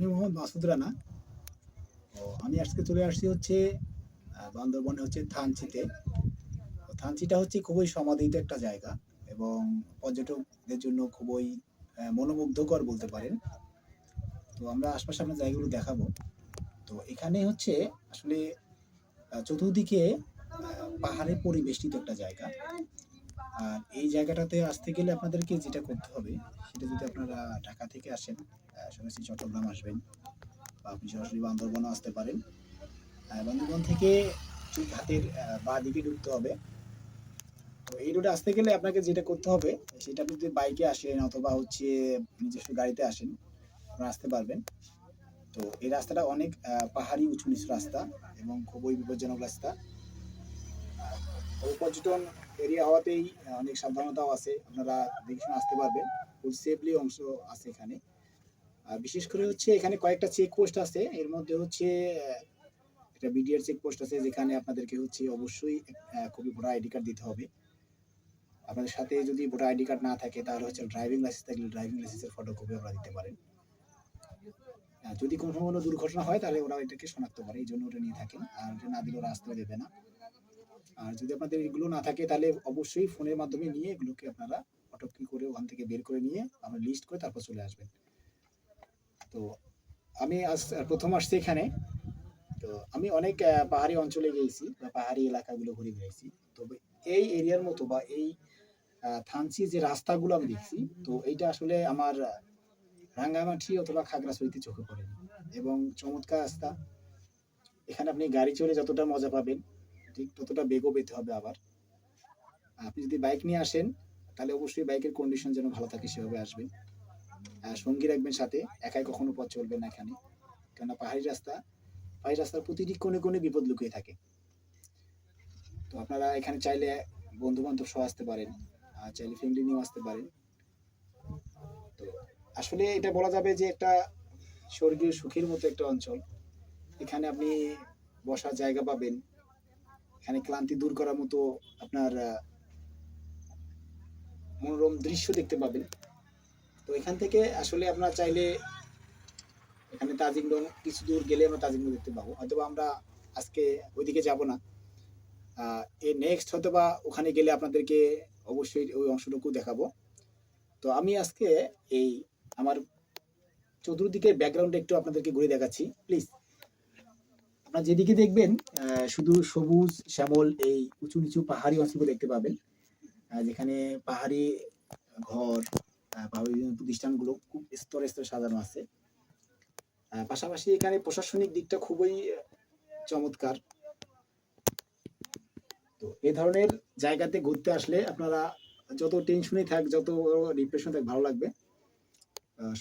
আমি মোহাম্মদ মাসুদ রানা। তো আমি আজকে চলে আসছি হচ্ছে বান্দরবনে হচ্ছে থানচিতে। থানচিটা হচ্ছে খুবই সমাধিত একটা জায়গা এবং পর্যটকদের জন্য খুবই মনোমুগ্ধকর বলতে পারেন। তো আমরা আশপাশে আপনার জায়গাগুলো দেখাবো। তো এখানে হচ্ছে আসলে চতুর্দিকে পাহাড়ে পরিবেষ্টিত একটা জায়গা। আর এই জায়গাটাতে আসতে গেলে আপনাদেরকে যেটা করতে হবে, সেটা যদি আপনারা ঢাকা থেকে আসেন সরাসরি চট্টগ্রাম আসবেন বা আপনি সরাসরি বান্দরবনও আসতে পারেন। বান্দরবন থেকে ঠিক হাতের বাঁ দিকে ঢুকতে হবে। তো এই রোডে আসতে গেলে আপনাকে যেটা করতে হবে, সেটা আপনি যদি বাইকে আসেন অথবা হচ্ছে নিজস্ব গাড়িতে আসেন, আপনারা আসতে পারবেন। তো এই রাস্তাটা অনেক পাহাড়ি উঁচু নিচু রাস্তা এবং খুবই বিপজ্জনক রাস্তা। পর্যটন এরিয়া হওয়াতেই অনেক সাবধানতাও আছে। আপনারা দেখে শুনে আসতে পারবেন। ফুল সেফলি অংশ আছে এখানে। বিশেষ করে হচ্ছে এখানে কয়েকটা চেক পোস্ট আছে। এর মধ্যে হচ্ছে একটা বিডিআর চেক পোস্ট আছে যেখানে আপনাদেরকে হচ্ছে অবশ্যই খুবই ভোটার আইডি কার্ড দিতে হবে। আপনাদের সাথে যদি ভোটার আইডি কার্ড না থাকে, তাহলে হচ্ছে ড্রাইভিং লাইসেন্স থাকলে ড্রাইভিং লাইসেন্সের ফটোকপি আপনারা দিতে পারেন। যদি কোনো কোনো দুর্ঘটনা হয়, তাহলে ওরা এটাকে শনাক্ত করে। এই জন্য ওটা নিয়ে থাকেন। আর ওটা না দিলে ওরা আসতে দেবে না। আর যদি আপনাদের এগুলো না থাকে, তাহলে অবশ্যই ফোনের মাধ্যমে নিয়ে এগুলোকে আপনারা ফটোকপি করে ওখান থেকে বের করে নিয়ে আমরা লিস্ট করে তারপর চলে আসবেন। তো আমি আজ প্রথম আসছি এখানে। তো আমি অনেক পাহাড়ি অঞ্চলে গিয়েছি বা পাহাড়ি এলাকাগুলো ঘুরে বেড়াইছি। তবে এই এরিয়ার মতো বা এই থানচি যে রাস্তাগুলো আমি দেখছি, তো এইটা আসলে আমার রাঙ্গামাটি অথবা খাগড়াছড়িতে চোখে পড়েনি। এবং চমৎকার রাস্তা। এখানে আপনি গাড়ি চড়ে যতটা মজা পাবেন ঠিক ততটা বেগও পেতে হবে আবার। আপনি যদি বাইক নিয়ে আসেন, তাহলে অবশ্যই বাইকের কন্ডিশন যেন ভালো থাকে সেভাবে আসবেন। সঙ্গী রাখবেন সাথে, একাই কখনো পথ চলবেন না এখানে। কেননা পাহাড়ি রাস্তা, পাহাড়ি রাস্তার প্রতিটি কোণে কোণে বিপদ লুকিয়ে থাকে। তো আপনারা এখানে চাইলে বন্ধু বান্ধব সহ আসতে পারেন, আর চাইলে ফ্যামিলি নিয়েও আসতে পারেন। তো আসলে এটা বলা যাবে যে একটা স্বর্গীয় সুখের মতো একটা অঞ্চল। এখানে আপনি বসার জায়গা পাবেন এখানে ক্লান্তি দূর করার মতো আপনার মনোরম দৃশ্য দেখতে পাবেন। তো এখান থেকে আসলে আপনারা চাইলে এখানে তাজিংডং কিছু দূর গেলে আমরা তাজিংডং দেখতে পাবো। হয়তো আমরা আজকে ওইদিকে যাব না। এর নেক্সট হয়তো বা ওখানে গেলে আপনাদেরকে অবশ্যই ওই অংশটুকু দেখাবো। তো আমি আজকে এই আমার চতুর্দিকের ব্যাকগ্রাউন্ডে একটু আপনাদেরকে ঘুরে দেখাচ্ছি প্লিজ আপনারা যেদিকে দেখবেন শুধু সবুজ শ্যামল এই উঁচু নিচু পাহাড়ি অঞ্চলগুলো দেখতে পাবেন। যেখানে পাহাড়ি ঘর পাহাড়ি বিভিন্ন প্রতিষ্ঠানগুলো খুব স্তরে স্তরে সাজানো আছে। পাশাপাশি এখানে প্রশাসনিক দিকটা খুবই চমৎকার। তো এই ধরনের জায়গাতে ঘুরতে আসলে আপনারা যত টেনশনে থাক, যত ডিপ্রেশন থাক, ভালো লাগবে।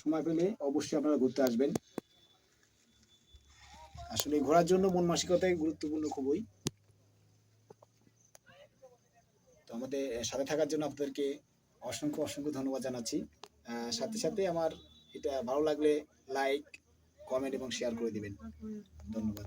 সময় পেলে অবশ্যই আপনারা ঘুরতে আসবেন। আসলে ঘোরার জন্য মন মানসিকতাই গুরুত্বপূর্ণ খুবই। তো আমাদের সাথে থাকার জন্য আপনাদেরকে অসংখ্য অসংখ্য ধন্যবাদ জানাচ্ছি। সাথে সাথে আমার এটা ভালো লাগলে লাইক কমেন্ট এবং শেয়ার করে দিবেন। ধন্যবাদ।